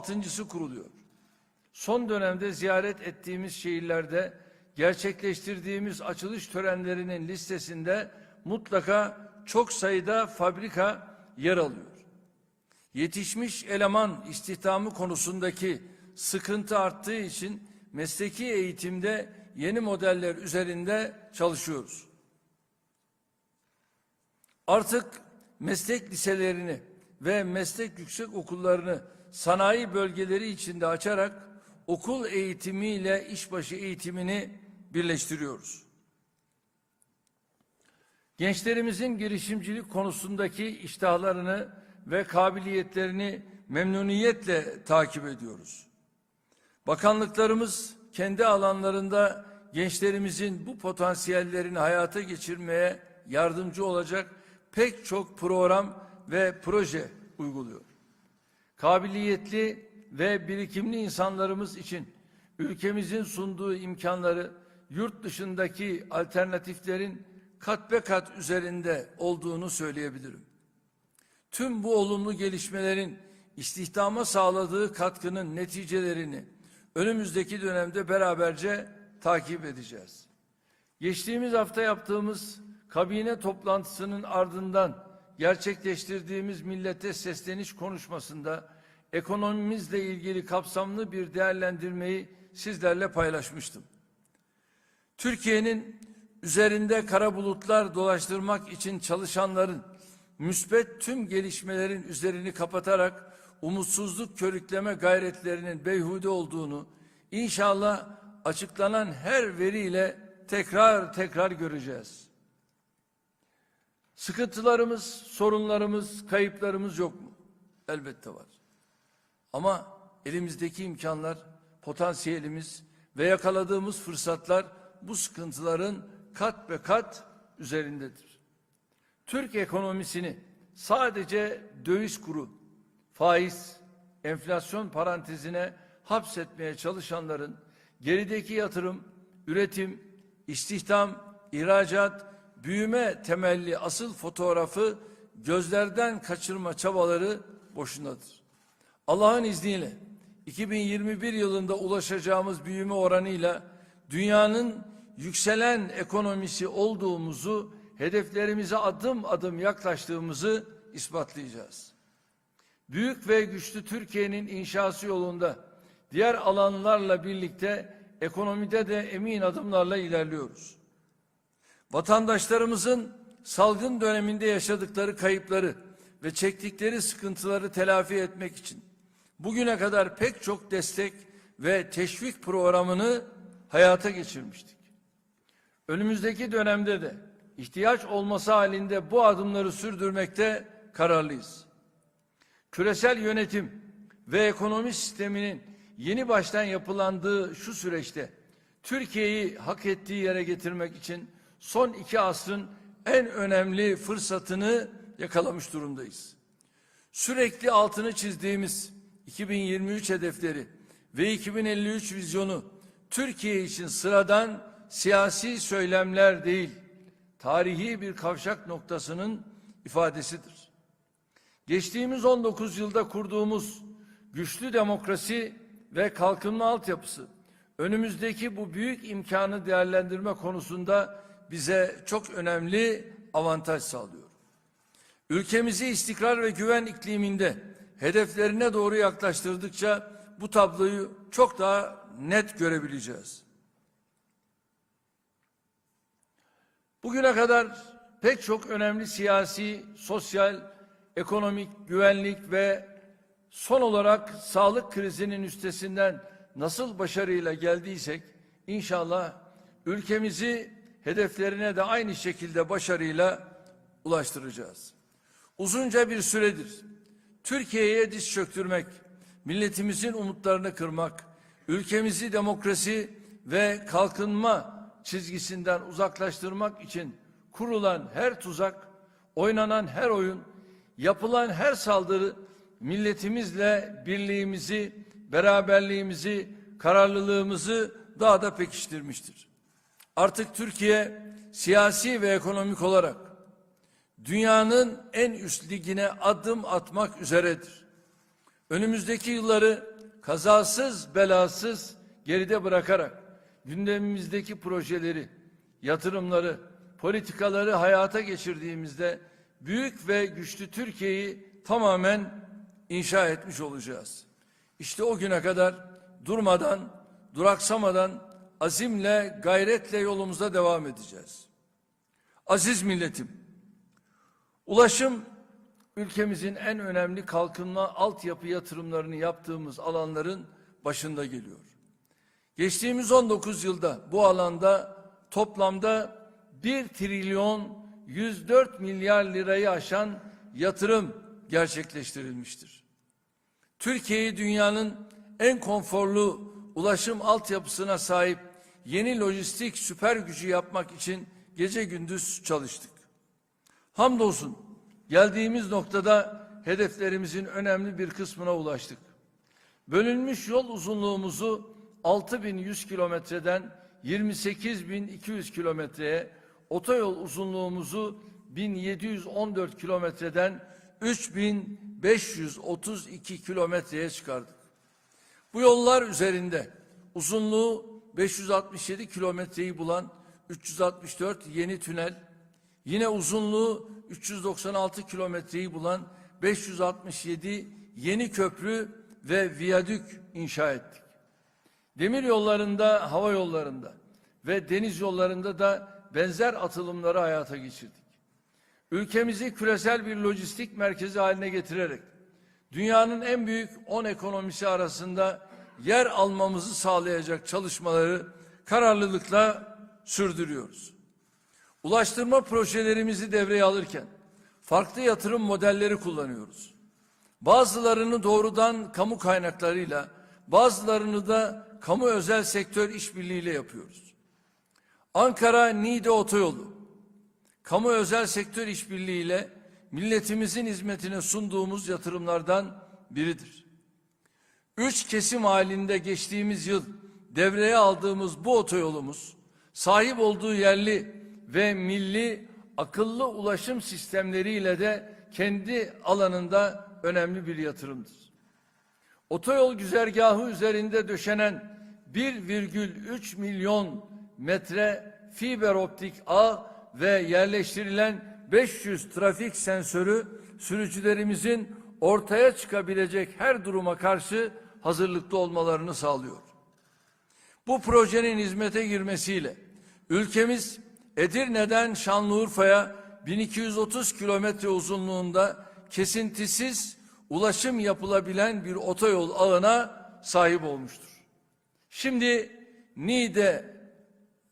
altıncısı kuruluyor. Son dönemde ziyaret ettiğimiz şehirlerde gerçekleştirdiğimiz açılış törenlerinin listesinde mutlaka çok sayıda fabrika yer alıyor. Yetişmiş eleman istihdamı konusundaki sıkıntı arttığı için mesleki eğitimde yeni modeller üzerinde çalışıyoruz. Artık meslek liselerini ve meslek yüksek okullarını sanayi bölgeleri içinde açarak okul eğitimiyle işbaşı eğitimini birleştiriyoruz. Gençlerimizin girişimcilik konusundaki iştahlarını ve kabiliyetlerini memnuniyetle takip ediyoruz. Bakanlıklarımız kendi alanlarında gençlerimizin bu potansiyellerini hayata geçirmeye yardımcı olacak pek çok program ve proje uyguluyor. Kabiliyetli ve birikimli insanlarımız için ülkemizin sunduğu imkanları yurt dışındaki alternatiflerin kat be kat üzerinde olduğunu söyleyebilirim. Tüm bu olumlu gelişmelerin istihdama sağladığı katkının neticelerini önümüzdeki dönemde beraberce takip edeceğiz. Geçtiğimiz hafta yaptığımız kabine toplantısının ardından gerçekleştirdiğimiz millete sesleniş konuşmasında ekonomimizle ilgili kapsamlı bir değerlendirmeyi sizlerle paylaşmıştım. Türkiye'nin üzerinde kara bulutlar dolaştırmak için çalışanların müspet tüm gelişmelerin üzerini kapatarak umutsuzluk körükleme gayretlerinin beyhude olduğunu inşallah açıklanan her veriyle tekrar tekrar göreceğiz. Sıkıntılarımız, sorunlarımız, kayıplarımız yok mu? Elbette var. Ama elimizdeki imkanlar, potansiyelimiz ve yakaladığımız fırsatlar bu sıkıntıların kat be kat üzerindedir. Türk ekonomisini sadece döviz kuru, faiz, enflasyon parantezine hapsetmeye çalışanların gerideki yatırım, üretim, istihdam, ihracat, büyüme temelli asıl fotoğrafı gözlerden kaçırma çabaları boşunadır. Allah'ın izniyle 2021 yılında ulaşacağımız büyüme oranıyla dünyanın yükselen ekonomisi olduğumuzu, hedeflerimize adım adım yaklaştığımızı ispatlayacağız. Büyük ve güçlü Türkiye'nin inşası yolunda diğer alanlarla birlikte ekonomide de emin adımlarla ilerliyoruz. Vatandaşlarımızın salgın döneminde yaşadıkları kayıpları ve çektikleri sıkıntıları telafi etmek için bugüne kadar pek çok destek ve teşvik programını hayata geçirmiştik. Önümüzdeki dönemde de ihtiyaç olması halinde bu adımları sürdürmekte kararlıyız. Küresel yönetim ve ekonomi sisteminin yeni baştan yapılandığı şu süreçte Türkiye'yi hak ettiği yere getirmek için son iki asrın en önemli fırsatını yakalamış durumdayız. Sürekli altını çizdiğimiz 2023 hedefleri ve 2053 vizyonu Türkiye için sıradan siyasi söylemler değil, tarihi bir kavşak noktasının ifadesidir. Geçtiğimiz 19 yılda kurduğumuz güçlü demokrasi ve kalkınma altyapısı önümüzdeki bu büyük imkanı değerlendirme konusunda bize çok önemli avantaj sağlıyor. Ülkemizi istikrar ve güven ikliminde hedeflerine doğru yaklaştırdıkça bu tabloyu çok daha net görebileceğiz. Bugüne kadar pek çok önemli siyasi, sosyal, ekonomik, güvenlik ve son olarak sağlık krizinin üstesinden nasıl başarıyla geldiysek inşallah ülkemizi hedeflerine de aynı şekilde başarıyla ulaştıracağız. Uzunca bir süredir Türkiye'ye diz çöktürmek, milletimizin umutlarını kırmak, ülkemizi demokrasi ve kalkınma çizgisinden uzaklaştırmak için kurulan her tuzak, oynanan her oyun, yapılan her saldırı milletimizle birliğimizi, beraberliğimizi, kararlılığımızı daha da pekiştirmiştir. Artık Türkiye siyasi ve ekonomik olarak dünyanın en üst ligine adım atmak üzeredir. Önümüzdeki yılları kazasız belasız geride bırakarak gündemimizdeki projeleri, yatırımları, politikaları hayata geçirdiğimizde büyük ve güçlü Türkiye'yi tamamen inşa etmiş olacağız. İşte o güne kadar durmadan, duraksamadan azimle, gayretle yolumuza devam edeceğiz. Aziz milletim, ulaşım ülkemizin en önemli kalkınma altyapı yatırımlarını yaptığımız alanların başında geliyor. Geçtiğimiz 19 yılda bu alanda toplamda 1 trilyon 104 milyar lirayı aşan yatırım gerçekleştirilmiştir. Türkiye'yi dünyanın en konforlu ulaşım altyapısına sahip yeni lojistik süper gücü yapmak için gece gündüz çalıştık. Hamdolsun geldiğimiz noktada hedeflerimizin önemli bir kısmına ulaştık. Bölünmüş yol uzunluğumuzu 6100 kilometreden 28200 kilometreye, otoyol uzunluğumuzu 1714 kilometreden 3532 kilometreye çıkardık. Bu yollar üzerinde uzunluğu 567 kilometreyi bulan 364 yeni tünel, yine uzunluğu 396 kilometreyi bulan 567 yeni köprü ve viyadük inşa ettik. Demir yollarında, hava yollarında ve deniz yollarında da benzer atılımları hayata geçirdik. Ülkemizi küresel bir lojistik merkezi haline getirerek dünyanın en büyük 10 ekonomisi arasında yer almamızı sağlayacak çalışmaları kararlılıkla sürdürüyoruz. Ulaştırma projelerimizi devreye alırken farklı yatırım modelleri kullanıyoruz. Bazılarını doğrudan kamu kaynaklarıyla, bazılarını da kamu özel sektör işbirliğiyle yapıyoruz. Ankara-Niğde otoyolu, kamu özel sektör işbirliğiyle milletimizin hizmetine sunduğumuz yatırımlardan biridir. Üç kesim halinde geçtiğimiz yıl devreye aldığımız bu otoyolumuz, sahip olduğu yerli ve milli akıllı ulaşım sistemleriyle de kendi alanında önemli bir yatırımdır. Otoyol güzergahı üzerinde döşenen 1,3 milyon metre fiber optik ağ ve yerleştirilen 500 trafik sensörü sürücülerimizin ortaya çıkabilecek her duruma karşı hazırlıklı olmalarını sağlıyor. Bu projenin hizmete girmesiyle ülkemiz Edirne'den Şanlıurfa'ya 1230 kilometre uzunluğunda kesintisiz ulaşım yapılabilen bir otoyol ağına sahip olmuştur. Şimdi Niğde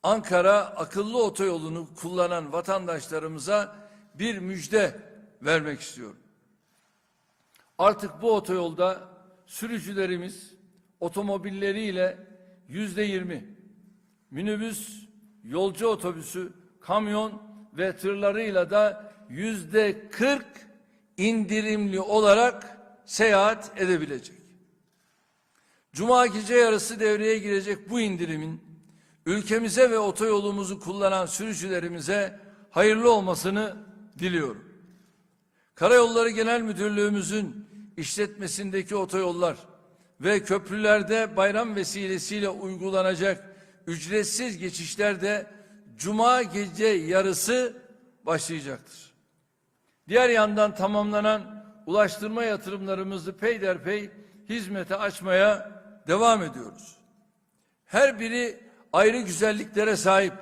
Ankara akıllı otoyolunu kullanan vatandaşlarımıza bir müjde vermek istiyorum. Artık bu otoyolda sürücülerimiz otomobilleriyle yüzde yirmi, minibüs, yolcu otobüsü, kamyon ve tırlarıyla da yüzde kırk indirimli olarak seyahat edebilecek. Cuma gece yarısı devreye girecek bu indirimin ülkemize ve otoyolumuzu kullanan sürücülerimize hayırlı olmasını diliyorum. Karayolları Genel Müdürlüğümüzün işletmesindeki otoyollar ve köprülerde bayram vesilesiyle uygulanacak ücretsiz geçişlerde cuma gece yarısı başlayacaktır. Diğer yandan tamamlanan ulaştırma yatırımlarımızı peyderpey hizmete açmaya devam ediyoruz. Her biri ayrı güzelliklere sahip.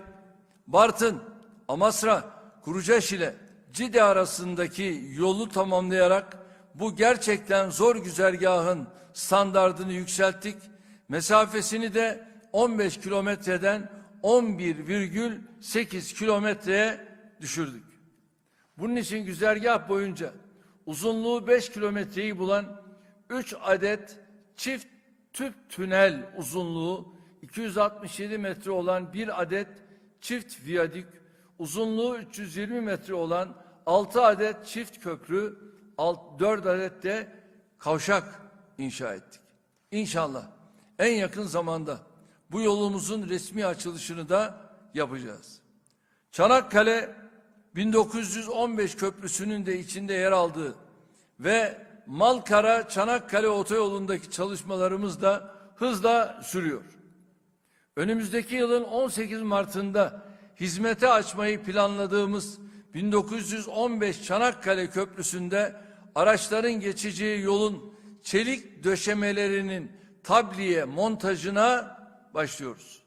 Bartın, Amasra, Kurucaşile, Cide arasındaki yolu tamamlayarak bu gerçekten zor güzergahın standardını yükselttik. Mesafesini de 15 kilometreden 11,8 kilometreye düşürdük. Bunun için güzergah boyunca uzunluğu 5 kilometreyi bulan 3 adet çift tüp tünel uzunluğu 267 metre olan bir adet çift viyadük, uzunluğu 320 metre olan 6 adet çift köprü, 4 adet de kavşak inşa ettik. İnşallah en yakın zamanda bu yolumuzun resmi açılışını da yapacağız. Çanakkale 1915 köprüsünün de içinde yer aldığı ve Malkara Çanakkale otoyolundaki çalışmalarımız da hızla sürüyor. Önümüzdeki yılın 18 Mart'ında hizmete açmayı planladığımız 1915 Çanakkale Köprüsü'nde araçların geçeceği yolun çelik döşemelerinin tabliye montajına başlıyoruz.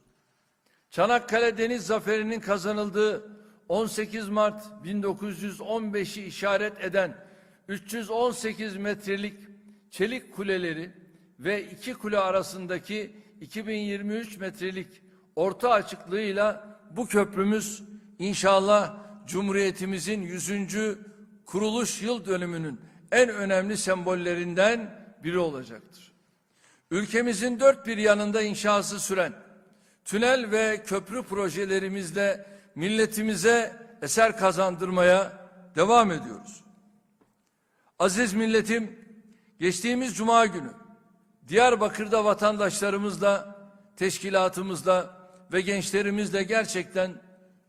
Çanakkale Deniz Zaferi'nin kazanıldığı 18 Mart 1915'i işaret eden 318 metrelik çelik kuleleri ve iki kule arasındaki 2023 metrelik orta açıklığıyla bu köprümüz inşallah Cumhuriyetimizin 100. kuruluş yıl dönümünün en önemli sembollerinden biri olacaktır. Ülkemizin dört bir yanında inşası süren tünel ve köprü projelerimizle milletimize eser kazandırmaya devam ediyoruz. Aziz milletim, geçtiğimiz cuma günü Diyarbakır'da vatandaşlarımızla, teşkilatımızla ve gençlerimizle gerçekten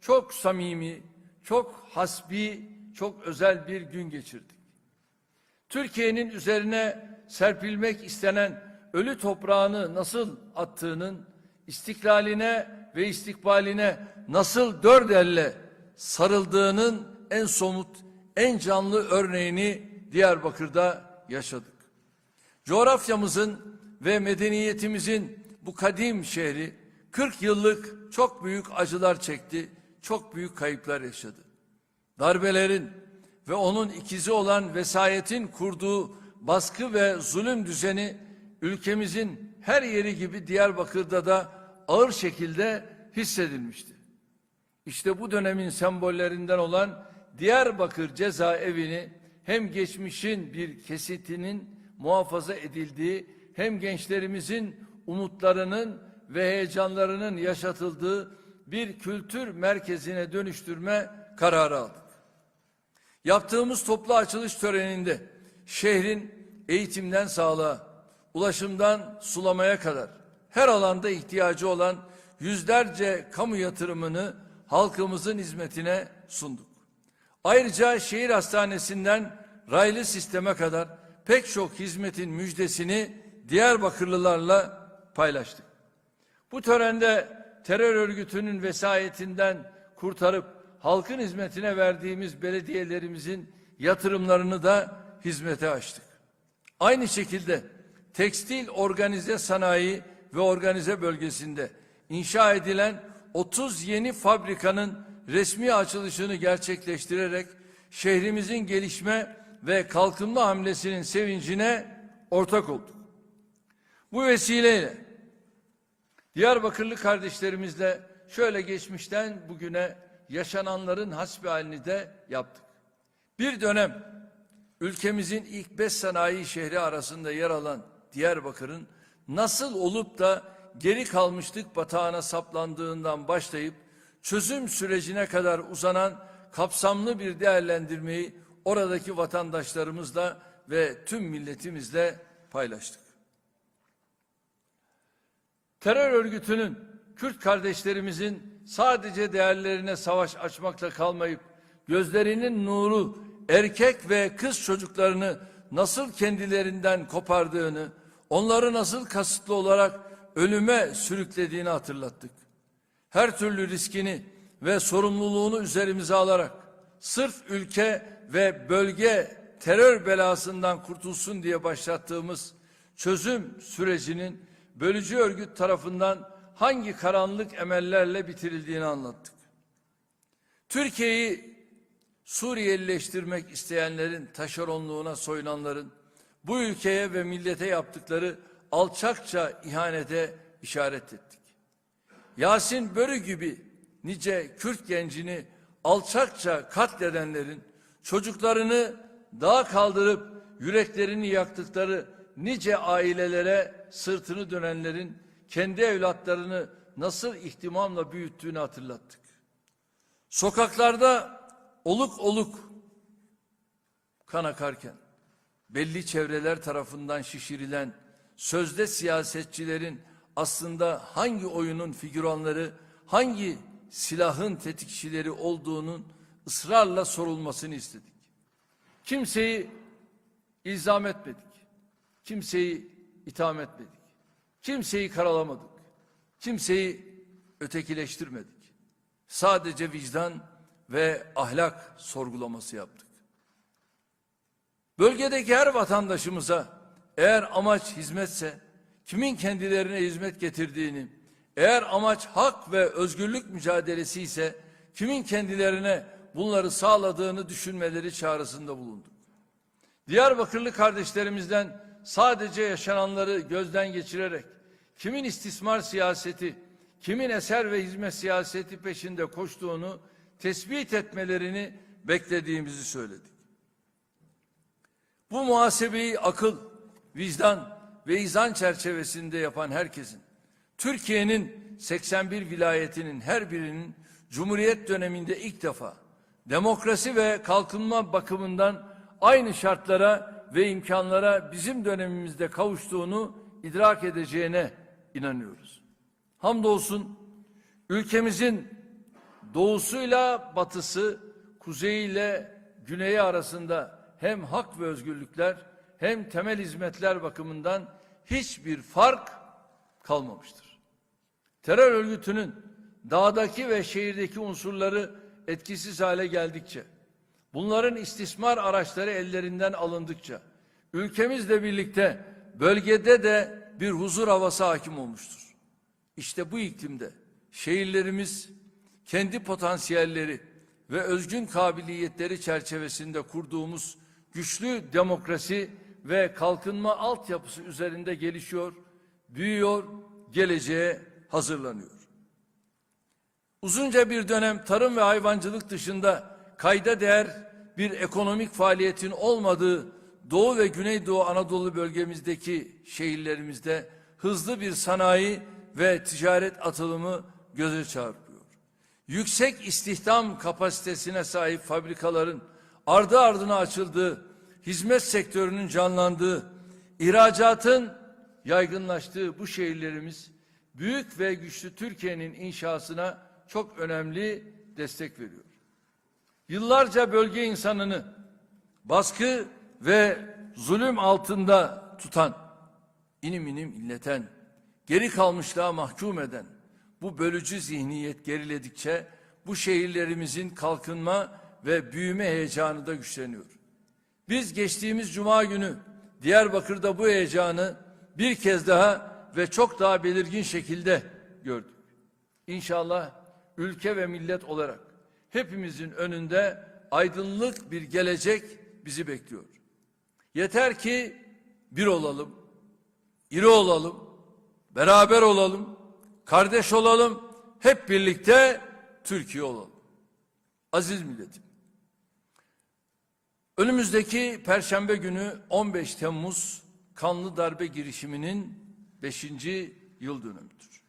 çok samimi, çok hasbi, çok özel bir gün geçirdik. Türkiye'nin üzerine serpilmek istenen ölü toprağını nasıl attığının, istiklaline ve istikbaline nasıl dört elle sarıldığının en somut, en canlı örneğini Diyarbakır'da yaşadık. Coğrafyamızın ve medeniyetimizin bu kadim şehri 40 yıllık çok büyük acılar çekti, çok büyük kayıplar yaşadı. Darbelerin ve onun ikizi olan vesayetin kurduğu baskı ve zulüm düzeni ülkemizin her yeri gibi Diyarbakır'da da ağır şekilde hissedilmişti. İşte bu dönemin sembollerinden olan Diyarbakır cezaevini hem geçmişin bir kesitinin muhafaza edildiği hem gençlerimizin umutlarının ve heyecanlarının yaşatıldığı bir kültür merkezine dönüştürme kararı aldık. Yaptığımız toplu açılış töreninde şehrin eğitimden sağlığa, ulaşımdan sulamaya kadar her alanda ihtiyacı olan yüzlerce kamu yatırımını halkımızın hizmetine sunduk. Ayrıca şehir hastanesinden raylı sisteme kadar pek çok hizmetin müjdesini Diyarbakırlılarla paylaştık. Bu törende terör örgütünün vesayetinden kurtarıp halkın hizmetine verdiğimiz belediyelerimizin yatırımlarını da hizmete açtık. Aynı şekilde tekstil organize sanayi ve organize bölgesinde inşa edilen 30 yeni fabrikanın resmi açılışını gerçekleştirerek şehrimizin gelişme ve kalkınma hamlesinin sevincine ortak olduk. Bu vesileyle Diyarbakırlı kardeşlerimizle şöyle geçmişten bugüne yaşananların hasbihalini de yaptık. Bir dönem ülkemizin ilk beş sanayi şehri arasında yer alan Diyarbakır'ın nasıl olup da geri kalmışlık batağına saplandığından başlayıp çözüm sürecine kadar uzanan kapsamlı bir değerlendirmeyi oradaki vatandaşlarımızla ve tüm milletimizle paylaştık. Terör örgütünün Kürt kardeşlerimizin sadece değerlerine savaş açmakla kalmayıp gözlerinin nuru erkek ve kız çocuklarını nasıl kendilerinden kopardığını, onları nasıl kasıtlı olarak ölüme sürüklediğini hatırlattık. Her türlü riskini ve sorumluluğunu üzerimize alarak sırf ülke ve bölge terör belasından kurtulsun diye başlattığımız çözüm sürecinin bölücü örgüt tarafından hangi karanlık emellerle bitirildiğini anlattık. Türkiye'yi Suriyelileştirmek isteyenlerin taşeronluğuna soyunanların bu ülkeye ve millete yaptıkları alçakça ihanete işaret ettik. Yasin Börü gibi nice Kürt gencini alçakça katledenlerin çocuklarını dağa kaldırıp yüreklerini yaktıkları nice ailelere sırtını dönenlerin kendi evlatlarını nasıl ihtimamla büyüttüğünü hatırlattık. Sokaklarda oluk oluk kan akarken belli çevreler tarafından şişirilen sözde siyasetçilerin aslında hangi oyunun figüranları, hangi silahın tetikçileri olduğunun ısrarla sorulmasını istedik. Kimseyi ilzam etmedik. Kimseyi itham etmedik. Kimseyi karalamadık. Kimseyi ötekileştirmedik. Sadece vicdan ve ahlak sorgulaması yaptık. Bölgedeki her vatandaşımıza eğer amaç hizmetse, kimin kendilerine hizmet getirdiğini, eğer amaç hak ve özgürlük mücadelesi ise kimin kendilerine bunları sağladığını düşünmeleri çağrısında bulunduk. Diyarbakırlı kardeşlerimizden sadece yaşananları gözden geçirerek kimin istismar siyaseti, kimin eser ve hizmet siyaseti peşinde koştuğunu tespit etmelerini beklediğimizi söyledik. Bu muhasebeyi akıl, vicdan ve izan çerçevesinde yapan herkesin, Türkiye'nin 81 vilayetinin her birinin Cumhuriyet döneminde ilk defa demokrasi ve kalkınma bakımından aynı şartlara ve imkanlara bizim dönemimizde kavuştuğunu idrak edeceğine inanıyoruz. Hamdolsun ülkemizin doğusuyla batısı, kuzeyiyle güneyi arasında hem hak ve özgürlükler hem temel hizmetler bakımından hiçbir fark kalmamıştır. Terör örgütünün dağdaki ve şehirdeki unsurları etkisiz hale geldikçe, bunların istismar araçları ellerinden alındıkça, ülkemizle birlikte bölgede de bir huzur havası hakim olmuştur. İşte bu iklimde şehirlerimiz kendi potansiyelleri ve özgün kabiliyetleri çerçevesinde kurduğumuz güçlü demokrasi ve kalkınma altyapısı üzerinde gelişiyor, büyüyor, geleceğe hazırlanıyor. Uzunca bir dönem tarım ve hayvancılık dışında kayda değer bir ekonomik faaliyetin olmadığı Doğu ve Güneydoğu Anadolu bölgemizdeki şehirlerimizde hızlı bir sanayi ve ticaret atılımı göze çarpıyor. Yüksek istihdam kapasitesine sahip fabrikaların ardı ardına açıldığı, hizmet sektörünün canlandığı, ihracatın yaygınlaştığı bu şehirlerimiz büyük ve güçlü Türkiye'nin inşasına çok önemli destek veriyor. Yıllarca bölge insanını baskı ve zulüm altında tutan, inim inim inleten, geri kalmışlığa mahkum eden bu bölücü zihniyet geriledikçe bu şehirlerimizin kalkınma ve büyüme heyecanı da güçleniyor. Biz geçtiğimiz cuma günü Diyarbakır'da bu heyecanı bir kez daha ve çok daha belirgin şekilde gördük. İnşallah ülke ve millet olarak hepimizin önünde aydınlık bir gelecek bizi bekliyor. Yeter ki bir olalım, iri olalım, beraber olalım, kardeş olalım, hep birlikte Türkiye olalım. Aziz milletim. Önümüzdeki Perşembe günü 15 Temmuz kanlı darbe girişiminin 5. yıl dönümüdür.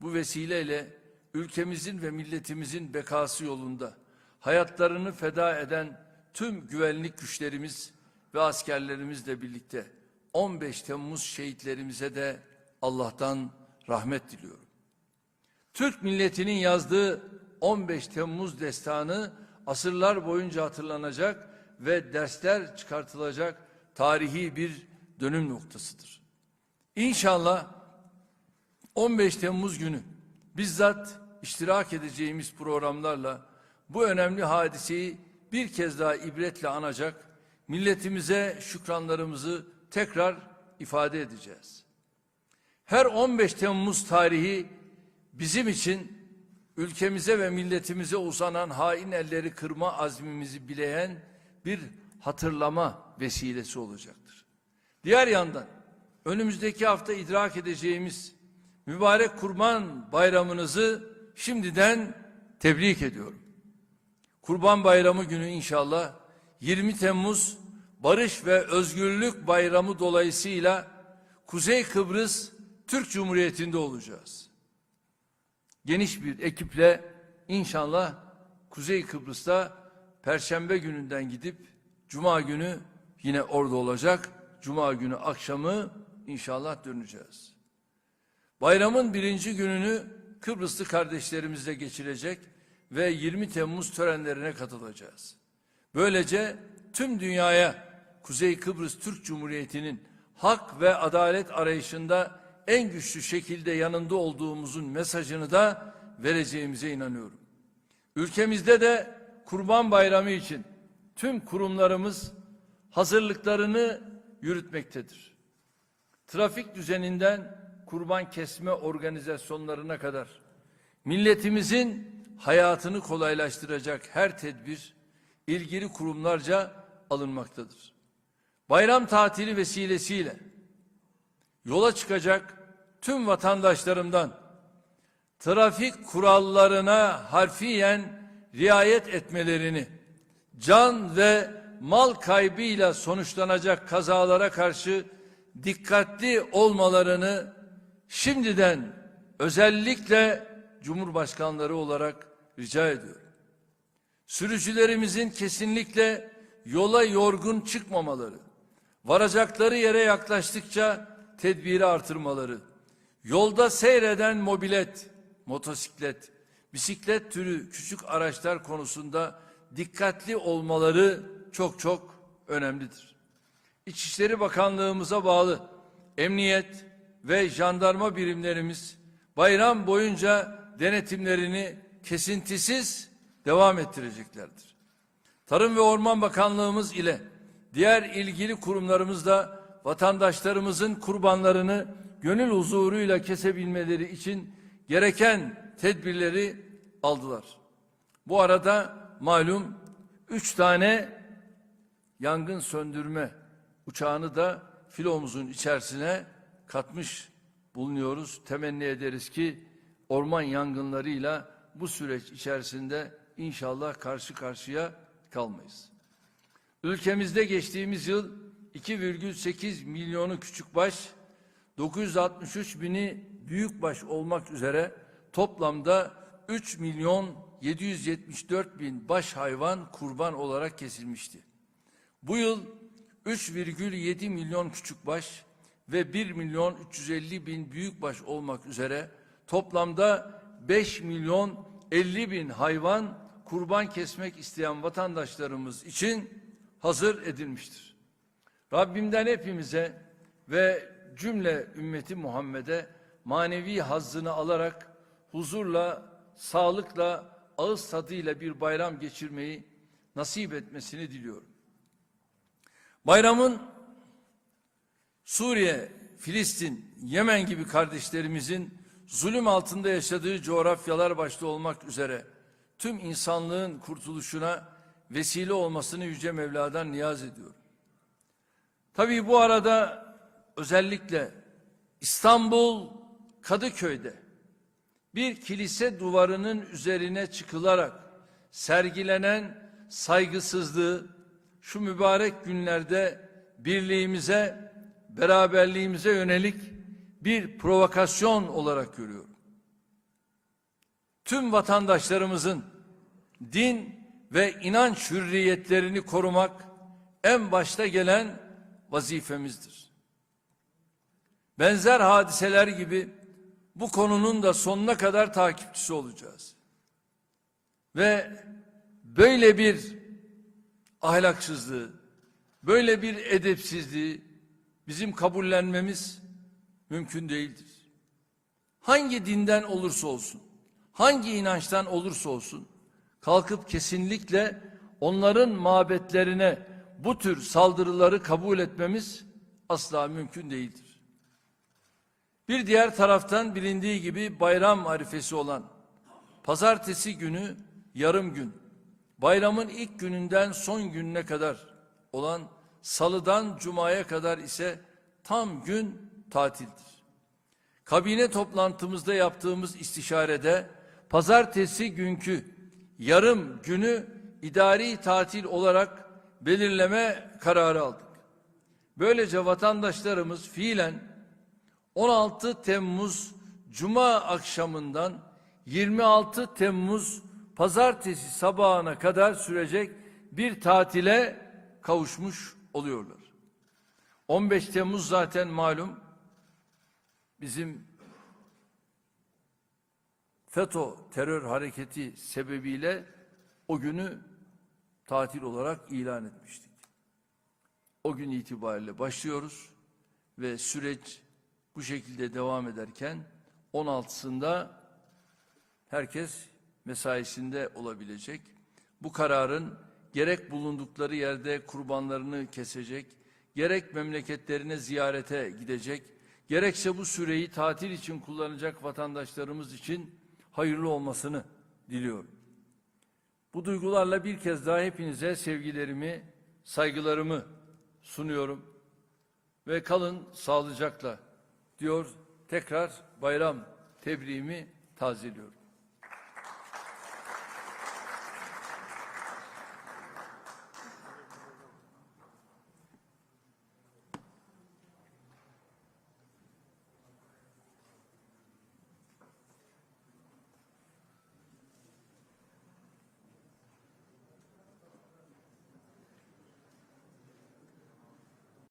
Bu vesileyle ülkemizin ve milletimizin bekası yolunda hayatlarını feda eden tüm güvenlik güçlerimiz ve askerlerimizle birlikte 15 Temmuz şehitlerimize de Allah'tan rahmet diliyorum. Türk milletinin yazdığı 15 Temmuz destanı asırlar boyunca hatırlanacak ve dersler çıkartılacak tarihi bir dönüm noktasıdır. İnşallah 15 Temmuz günü bizzat iştirak edeceğimiz programlarla bu önemli hadiseyi bir kez daha ibretle anacak, milletimize şükranlarımızı tekrar ifade edeceğiz. Her 15 Temmuz tarihi bizim için ülkemize ve milletimize uzanan hain elleri kırma azmimizi bileyen bir hatırlama vesilesi olacaktır. Diğer yandan önümüzdeki hafta idrak edeceğimiz mübarek kurban bayramınızı şimdiden tebrik ediyorum. Kurban Bayramı günü inşallah 20 Temmuz Barış ve Özgürlük Bayramı dolayısıyla Kuzey Kıbrıs Türk Cumhuriyeti'nde olacağız. Geniş bir ekiple inşallah Kuzey Kıbrıs'ta Perşembe gününden gidip Cuma günü yine orada olacak. Cuma günü akşamı inşallah döneceğiz. Bayramın birinci gününü Kıbrıslı kardeşlerimizle geçirecek ve 20 Temmuz törenlerine katılacağız. Böylece tüm dünyaya Kuzey Kıbrıs Türk Cumhuriyeti'nin hak ve adalet arayışında en güçlü şekilde yanında olduğumuzun mesajını da vereceğimize inanıyorum. Ülkemizde de Kurban Bayramı için tüm kurumlarımız hazırlıklarını yürütmektedir. Trafik düzeninden kurban kesme organizasyonlarına kadar milletimizin hayatını kolaylaştıracak her tedbir ilgili kurumlarca alınmaktadır. Bayram tatili vesilesiyle yola çıkacak tüm vatandaşlarımdan trafik kurallarına harfiyen riayet etmelerini, can ve mal kaybıyla sonuçlanacak kazalara karşı dikkatli olmalarını şimdiden özellikle Cumhurbaşkanları olarak rica ediyorum. Sürücülerimizin kesinlikle yola yorgun çıkmamaları, varacakları yere yaklaştıkça tedbiri artırmaları, yolda seyreden mobilet, motosiklet, bisiklet türü küçük araçlar konusunda dikkatli olmaları çok çok önemlidir. İçişleri Bakanlığımıza bağlı emniyet ve jandarma birimlerimiz bayram boyunca denetimlerini kesintisiz devam ettireceklerdir. Tarım ve Orman Bakanlığımız ile diğer ilgili kurumlarımız da vatandaşlarımızın kurbanlarını gönül huzuruyla kesebilmeleri için gereken tedbirleri aldılar. Bu arada malum üç tane yangın söndürme uçağını da filomuzun içerisine katmış bulunuyoruz. Temenni ederiz ki orman yangınlarıyla bu süreç içerisinde inşallah karşı karşıya kalmayız. Ülkemizde geçtiğimiz yıl 2,8 milyonu küçükbaş, 963 bini büyükbaş olmak üzere toplamda 3 milyon 774 bin baş hayvan kurban olarak kesilmişti. Bu yıl 3,7 milyon küçükbaş ve 1 milyon 350 bin büyükbaş olmak üzere toplamda 5 milyon 50 bin hayvan kurban kesmek isteyen vatandaşlarımız için hazır edilmiştir. Rabbimden hepimize ve cümle ümmeti Muhammed'e manevi hazzını alarak huzurla, sağlıkla, ağız tadıyla bir bayram geçirmeyi nasip etmesini diliyorum. Bayramın Suriye, Filistin, Yemen gibi kardeşlerimizin zulüm altında yaşadığı coğrafyalar başta olmak üzere tüm insanlığın kurtuluşuna vesile olmasını Yüce Mevla'dan niyaz ediyorum. Tabii bu arada özellikle İstanbul Kadıköy'de bir kilise duvarının üzerine çıkılarak sergilenen saygısızlığı şu mübarek günlerde birliğimize, beraberliğimize yönelik bir provokasyon olarak görüyorum. Tüm vatandaşlarımızın din ve inanç hürriyetlerini korumak en başta gelen vazifemizdir. Benzer hadiseler gibi bu konunun da sonuna kadar takipçisi olacağız. Ve böyle bir ahlaksızlığı, böyle bir edepsizliği bizim kabullenmemiz mümkün değildir. Hangi dinden olursa olsun, hangi inançtan olursa olsun kalkıp kesinlikle onların mabetlerine bu tür saldırıları kabul etmemiz asla mümkün değildir. Bir diğer taraftan bilindiği gibi bayram arifesi olan pazartesi günü yarım gün, bayramın ilk gününden son gününe kadar olan salıdan cumaya kadar ise tam gün tatildir. Kabine toplantımızda yaptığımız istişarede pazartesi günkü yarım günü idari tatil olarak belirleme kararı aldık. Böylece vatandaşlarımız fiilen 16 Temmuz Cuma akşamından 26 Temmuz Pazartesi sabahına kadar sürecek bir tatile kavuşmuş oluyorlar. 15 Temmuz zaten malum bizim FETÖ terör hareketi sebebiyle o günü tatil olarak ilan etmiştik. o gün itibariyle başlıyoruz ve süreç bu şekilde devam ederken 16'sında herkes mesaisinde olabilecek. Bu kararın gerek bulundukları yerde kurbanlarını kesecek, gerek memleketlerine ziyarete gidecek, gerekse bu süreyi tatil için kullanacak vatandaşlarımız için hayırlı olmasını diliyorum. Bu duygularla bir kez daha hepinize sevgilerimi, saygılarımı sunuyorum. Ve kalın sağlıcakla diyor tekrar bayram tebriğimi tazeliyorum.